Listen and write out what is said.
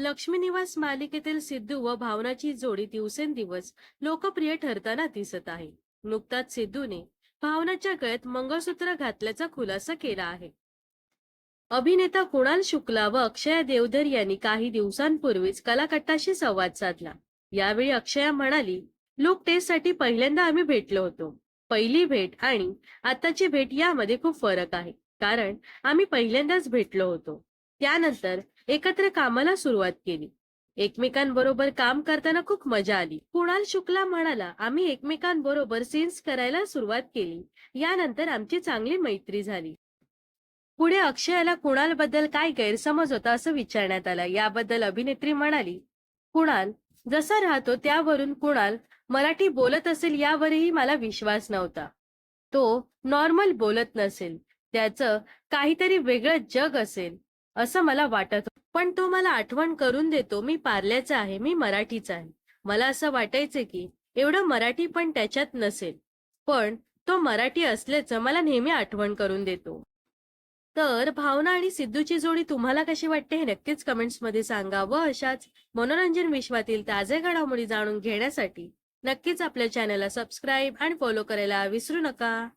लक्ष्मी निवास मालिकेतील सिद्धू व भावनाची जोडी दिवसेंदिवस लोकप्रिय ठरताना दिसत आहे. नुकताच सिद्धूने भावनाच्या गळ्यात मंगळसूत्र घातल्याचा खुलासा केला आहे. अभिनेता कुणाल शुक्ला व अक्षया देवधर यांनी काही दिवसांपूर्वीच कलाकट्टाशी संवाद साधला. यावेळी अक्षया म्हणाली लुक टेस्टसाठी पहिल्यांदा आम्ही भेटलो होतो. पहिली भेट आणि आताची भेट यामध्ये खूप फरक आहे. कारण आम्ही पहिल्यांदाच भेटलो होतो. त्यानंतर एकत्र कामाला सुरुवात केली. एकमेकांबरोबर काम करताना खूप मजा आली. कुणाल शुक्ला म्हणाला आम्ही एकमेकांबरोबर सीन्स करायला सुरुवात केली. यानंतर आमची चांगली मैत्री झाली. पुढे अक्षयाला कुणाल बद्दल काय गैरसमज होता असं विचारण्यात आलं. याबद्दल अभिनेत्री म्हणाली कुणाल जसा राहतो त्यावरून कुणाल मराठी बोलत असेल यावरही मला विश्वास नव्हता. तो नॉर्मल बोलत नसेल. त्याचं काहीतरी वेगळं जग असेल. असं मला वाटत. पण तो मला आठवण करून देतो. मी पार्ल्याचा आहे. मी मराठीचा आहे. मला असं वाटायचं की एवढं मराठी पण त्याच्यात नसेल. पण तो मराठी असल्याचं मला नेहमी आठवण करून देतो. तर भावना आणि सिद्धूची जोडी तुम्हाला कशी वाटते हे नक्कीच कमेंट्समध्ये सांगा व अशाच मनोरंजन विश्वातील ताज्या घडामोडी जाणून घेण्यासाठी नक्कीच आपल्या चॅनलला सबस्क्राईब आणि फॉलो करायला विसरू नका.